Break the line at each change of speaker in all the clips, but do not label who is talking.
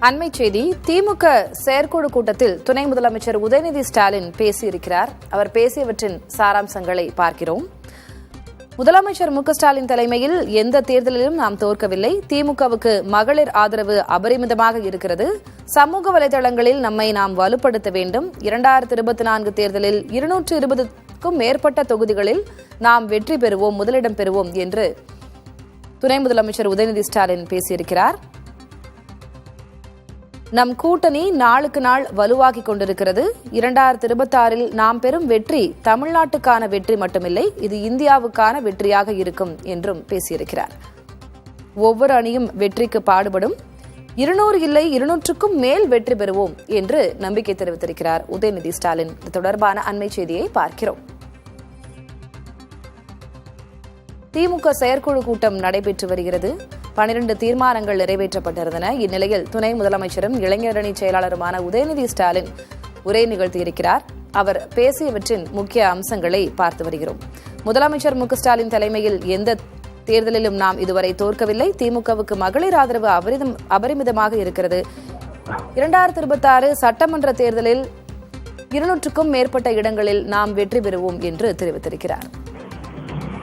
அண்மை செய்தி திமுக செயற்குழு கூட்டத்தில் துணை முதலமைச்சர் உதயநிதி ஸ்டாலின் பேசியிருக்கிறார். அவர் பேசியவற்றின் சாராம்சங்களை பார்க்கிறோம். முதலமைச்சர் மு ஸ்டாலின் தலைமையில் எந்த தேர்தலிலும் நாம் தோற்கவில்லை. திமுகவுக்கு மகளிர் ஆதரவு அபரிமிதமாக இருக்கிறது. சமூக வலைதளங்களில் நம்மை நாம் வலுப்படுத்த வேண்டும். இரண்டாயிரத்தி இருபத்தி நான்கு தேர்தலில் இருநூற்று இருபதுக்கும் மேற்பட்ட தொகுதிகளில் நாம் வெற்றி பெறுவோம் முதலிடம் பெறுவோம் என்று துணை முதலமைச்சர் உதயநிதி ஸ்டாலின் பேசியிருக்கிறார். நம் கூட்டணி நாளுக்கு நாள் வலுவாகிக் கொண்டிருக்கிறது. இரண்டாயிரத்தி இருபத்தி ஆறில் நாம் பெறும் வெற்றி தமிழ்நாட்டுக்கான வெற்றி மட்டுமில்லை இது இந்தியாவுக்கான வெற்றியாக இருக்கும் என்றும் பேசியிருக்கிறார். ஒவ்வொரு அணியும் வெற்றிக்கு பாடுபடும். இருநூறு இல்லை இருநூற்றுக்கும் மேல் வெற்றி பெறுவோம் என்று நம்பிக்கை தெரிவித்திருக்கிறார் உதயநிதி ஸ்டாலின். இது தொடர்பான அண்மை செய்தியை பார்க்கிறோம். திமுக செயற்குழு கூட்டம் நடைபெற்று வருகிறது. பனிரெண்டு தீர்மானங்கள் நிறைவேற்றப்பட்டிருந்தன. இந்நிலையில் துணை முதலமைச்சரும் இளைஞரணி செயலாளருமான உதயநிதி ஸ்டாலின் உரை நிகழ்த்தியிருக்கிறார். அவர் பேசியவற்றின் முக்கிய அம்சங்களை பார்த்து வருகிறோம். முதலமைச்சர் மு ஸ்டாலின் தலைமையில் எந்த தேர்தலிலும் நாம் இதுவரை தோற்கவில்லை. திமுகவுக்கு மகளிர் ஆதரவு அபரிதம் அபரிமிதமாக இருக்கிறது. இரண்டாயிரத்தி இருபத்தி ஆறு சட்டமன்ற தேர்தலில் இருநூற்றுக்கும் மேற்பட்ட இடங்களில் நாம் வெற்றி பெறுவோம் என்று தெரிவித்திருக்கிறார்.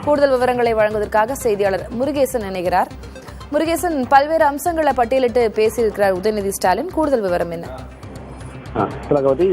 கூடுதல் விவரங்களை வழங்குவதற்காக செய்தியாளர் முருகேசன் இணைகிறார். முருகேசன் பல்வேறு அம்சங்களை பட்டியலிட்டு பேசியிருக்கிறார் உதயநிதி ஸ்டாலின். கூடுதல் விவரம் என்ன?
திலகவதி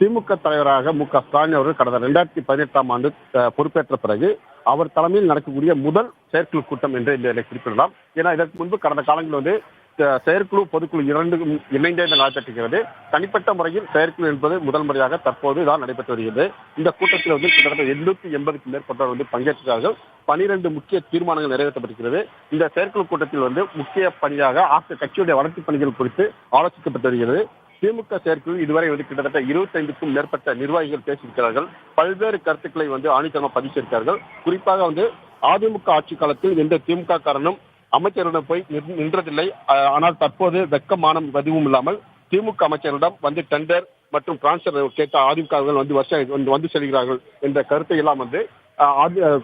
திமுக தலைவராக மு க ஸ்டாலின் அவர்கள் கடந்த ரெண்டாயிரத்தி பதினெட்டாம் ஆண்டு பொறுப்பேற்ற பிறகு அவர் தலைமையில் நடக்கக்கூடிய முதல் செயற்குழு கூட்டம் என்று இந்த இதை குறிப்பிடலாம். ஏன்னா இதற்கு முன்பு கடந்த காலங்களில் வந்து செயற்குழு பொதுக்குழு இரண்டும் இணைந்தே இந்த நடைபெற்றுகிறது தனிப்பட்ட முறையில் செயற்குழு என்பது முதல் முறையாக தற்போது தான் நடைபெற்று வருகிறது. இந்த கூட்டத்தில் வந்து கிட்டத்தட்ட எண்ணூத்தி எண்பதுக்கு மேற்பட்டவர் வந்து பங்கேற்கிறார்கள் பனிரெண்டு முக்கிய தீர்மானங்கள் நிறைவேற்றப்பட்டிருக்கிறது. இந்த செயற்குழு கூட்டத்தில் வந்து முக்கிய பணியாக ஆக்க கட்சியுடைய வளர்ச்சி பணிகள் குறித்து ஆலோசிக்கப்பட்டு வருகிறது. திமுக செயற்குழு இதுவரை வந்து கிட்டத்தட்ட இருபத்தைந்துக்கும் மேற்பட்ட நிர்வாகிகள் பேசியிருக்கிறார்கள். பல்வேறு கருத்துக்களை வந்து ஆணித்தரமாக பதிச்சிருக்கிறார்கள் குறிப்பாக வந்து அதிமுக ஆட்சி காலத்தில் எந்த திமுக காரனும் அமைச்சரிடம் போய் நின்- நின்றதில்லை. ஆனால் தற்போது வெக்கமானம் எதுவும் இல்லாமல் திமுக அமைச்சரிடம் வந்து டெண்டர் மற்றும் டிரான்ஸ்பர் கேட்ட அதிமுக வந்து வந்து வந்து செல்கிறார்கள் என்ற கருத்தை எல்லாம் வந்து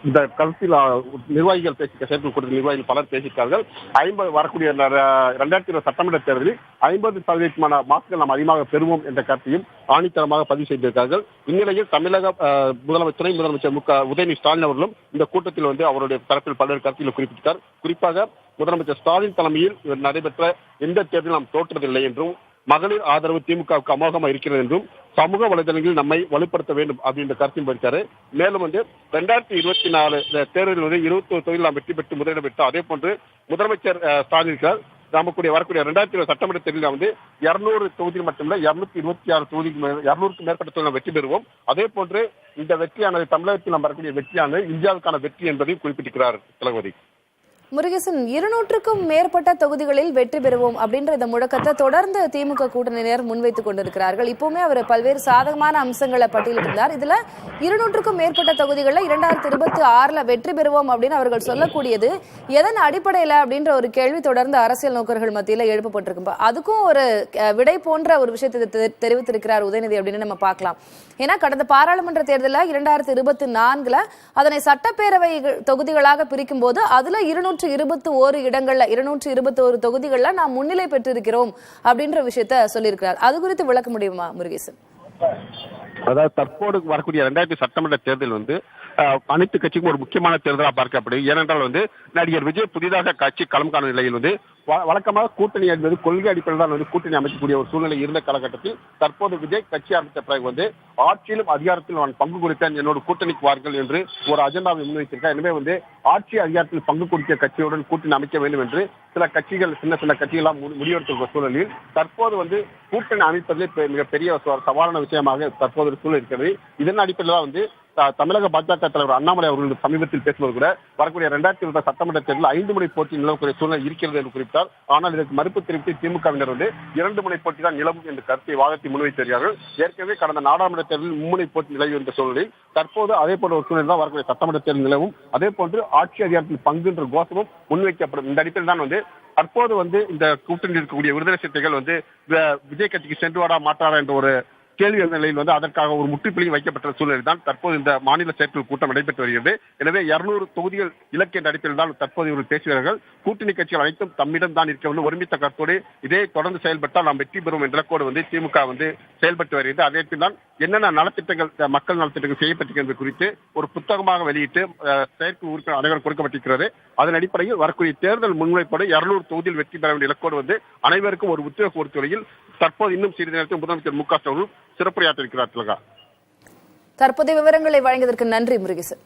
இந்த கருத்தில் நிர்வாகிகள் பேசி செயற்குழு கூட்டத்தில் நிர்வாகிகள் பலர் பேசியிருக்கார்கள். ஐம்பது வரக்கூடிய இரண்டாயிரத்தி இருபது சட்டமன்ற தேர்தலில் ஐம்பது சதவீதமான மாஸ்க்கள் நாம் அதிகமாக பெறுவோம் என்ற கருத்தையும் ஆணித்தரமாக பதிவு செய்திருக்கார்கள். இந்நிலையில் தமிழக முதலமைச்சர் துணை முதலமைச்சர் மு க உதயநிதி ஸ்டாலின் அவர்களும் இந்த கூட்டத்தில் வந்து அவருடைய தரப்பில் பல்வேறு கருத்துக்களை குறிப்பிட்டார். குறிப்பாக முதலமைச்சர் ஸ்டாலின் தலைமையில் நடைபெற்ற எந்த தேர்தலும் நாம் தோற்றதில்லை என்றும் மகளிர் ஆதரவு திமுகவுக்கு அமோகமா இருக்கிறது என்றும் சமூக வலைதளங்களில் நம்மை வலுப்படுத்த வேண்டும் அப்படின்ற கருத்தையும் படித்தாரு மேலும் வந்து ரெண்டாயிரத்தி இருபத்தி நாலு தேர்தலில் வந்து இருபத்தி ஒரு தொழில் நாம் வெற்றி பெற்று முதலிடம் பெற்றோம் அதே போன்று முதலமைச்சர் ஸ்டாலின் இருக்கிறார் நமக்குடைய வரக்கூடிய ரெண்டாயிரத்தி இருபது சட்டமன்ற தேர்தலில் வந்து இருநூறு தொகுதியில் மட்டுமில்ல இருநூத்தி இருபத்தி ஆறு தொகுதிக்கு இருநூறுக்கு மேற்பட்ட தொகுதியில் வெற்றி பெறுவோம். அதே போன்று இந்த வெற்றியானது தமிழகத்தில் நாம் வரக்கூடிய வெற்றியானது இந்தியாவுக்கான வெற்றி என்பதையும் குறிப்பிட்டிருக்கிறார் தளபதி.
முருகேசன் இருநூற்றுக்கும் மேற்பட்ட தொகுதிகளில் வெற்றி பெறுவோம் அப்படின்ற இந்த முழக்கத்தை தொடர்ந்து திமுக கூட்டணியினர் முன்வைத்துக் கொண்டிருக்கிறார்கள். இப்பவுமே அவர் பல்வேறு சாதகமான அம்சங்களை பட்டியலிட்டிருந்தார். இதுல இருநூற்றுக்கும் மேற்பட்ட தொகுதிகளில் இரண்டாயிரத்தி இருபத்தி ஆறுல வெற்றி பெறுவோம் அப்படின்னு அவர்கள் சொல்லக்கூடியது எதன் அடிப்படையில அப்படின்ற ஒரு கேள்வி தொடர்ந்து அரசியல் நோக்கர்கள் மத்தியில எழுப்பப்பட்டிருக்கு அதுக்கும் ஒரு விடை போன்ற ஒரு விஷயத்தை தெ- தெரிவித்திருக்கிறார் உதயநிதி அப்படின்னு நம்ம பார்க்கலாம். ஏன்னா கடந்த பாராளுமன்ற தேர்தலில் இரண்டாயிரத்தி இருபத்தி நான்குல அதனை சட்டப்பேரவை தொகுதிகளாக பிரிக்கும் போது அதுல இருநூற்று இருபத்தி ஓரு இடங்கள்ல இருநூற்று இருபத்தி ஒரு தொகுதிகள்ல நாம் முன்னிலை பெற்றிருக்கிறோம் அப்படின்ற விஷயத்த சொல்லியிருக்கிறார். அது குறித்து விளக்க முடியுமா முருகேசன்?
அதாவது தற்போது வரக்கூடிய ரெண்டாயிரத்தி சட்டமன்ற தேர்தல் வந்து அனைத்து கட்சிக்கும் ஒரு முக்கியமான தேர்தலாக பார்க்கப்படுது ஏனென்றால் வந்து நடிகர் விஜய் புதிதாக கட்சி களம் காணும் நிலையில் வந்து வழக்கமாக கூட்டணி என்பது கொள்கை அடிப்படையில் தான் வந்து கூட்டணி அமைக்கக்கூடிய ஒரு சூழ்நிலை இருந்த காலகட்டத்தில் தற்போது விஜய் கட்சி ஆரம்பித்த பிறகு வந்து ஆட்சியிலும் அதிகாரத்தில் நான் பங்கு கொடுத்தேன் என்னோட கூட்டணிக்கு வார்கள் என்று ஒரு அஜெண்டாவை முன்வைத்திருக்கார். எனவே வந்து ஆட்சி அதிகாரத்தில் பங்கு கொடுத்த கட்சியுடன் கூட்டணி அமைக்க வேண்டும் என்று சில கட்சிகள் சின்ன சின்ன கட்சிகளாம் முடி- சூழலில் தற்போது வந்து கூட்டணி அமைப்பதிலே மிகப்பெரிய சவாலான விஷயமாக தற்போது சூழல் இருக்கிறது. இதன் அடிப்படையில் தான் வந்து தமிழக பாஜக தலைவர் அண்ணாமலை அவர்கள் சமீபத்தில் பேசுவது கூட வரக்கூடிய இரண்டாயிரத்தி இருபது சட்டமன்ற தேர்தலில் ஐந்து முறை போட்டி நிலவக்கூடிய சூழ்நிலை இருக்கிறது என்று தெரிவித்தார். ஆனால் இதற்கு மறுப்பு தெரிவித்து திமுகவினர் வந்து இரண்டு முனை போட்டி தான் நிலவும் என்ற கருத்தை வாதத்தை முன்வைத்து வருகிறார்கள் ஏற்கனவே கடந்த நாடாளுமன்ற தேர்தலில் மும்முனை போட்டி நிலவி வந்த சூழலில் தற்போது அதே போன்ற ஒரு சூழ்நிலை தான் வரக்கூடிய சட்டமன்ற தேர்தல் நிலவும். அதே போன்று ஆட்சி அதிகாரத்தில் பங்கு என்ற கோஷமும் முன்வைக்கப்படும். இந்த அடிப்படையில் தான் வந்து தற்போது வந்து இந்த கூட்டணியில் இருக்கக்கூடிய விடுதலை சிறுத்தைகள் வந்து விஜய் கட்சிக்கு சென்று வாடா மாற்றாரா என்ற ஒரு கேள்வி எழுந்த நிலையில் வந்து அதற்காக ஒரு முற்றுப்புள்ளி வைக்கப்பட்ட சூழ்நிலை தான் தற்போது இந்த மாநில செயற்குழு கூட்டம் நடைபெற்று வருகிறது. எனவே இருநூறு தொகுதிகள் இலக்கு என்ற அடிப்படையில் தான் தற்போது இவர்கள் பேசுகிறார்கள் கூட்டணி கட்சிகள் அனைத்தும் தம்மிடம் தான் இருக்க வேண்டும். ஒருமித்த கருத்தோடு இதே தொடர்ந்து செயல்பட்டால் நாம் வெற்றி பெறும் என்ற கோடு வந்து திமுக வந்து செயல்பட்டு வருகிறது. அதே தான் என்னென்ன நலத்திட்டங்கள் மக்கள் நலத்திட்டங்கள் செய்யப்பட்டிருக்கிறது குறித்து ஒரு புத்தகமாக வெளியிட்டு செயற்குழு உறுப்பினர் அனைவரும் கொடுக்கப்பட்டிருக்கிறது. அதன் அடிப்படையில் வரக்கூடிய தேர்தல் முன்வைப்போடு இருநூறு தொகுதியில் வெற்றி பெற வேண்டிய இலக்கோடு வந்து அனைவருக்கும் ஒரு உத்தரவு பொறுத்தவரையில் தற்போது இன்னும் சிறிது நேரத்தில் முதலமைச்சர் மு க ஸ்டாலின் சிறப்புரையாற்ற இருக்கிறார் திலகா.
தற்போதைய விவரங்களை வழங்கியதற்கு நன்றி முருகேசன்.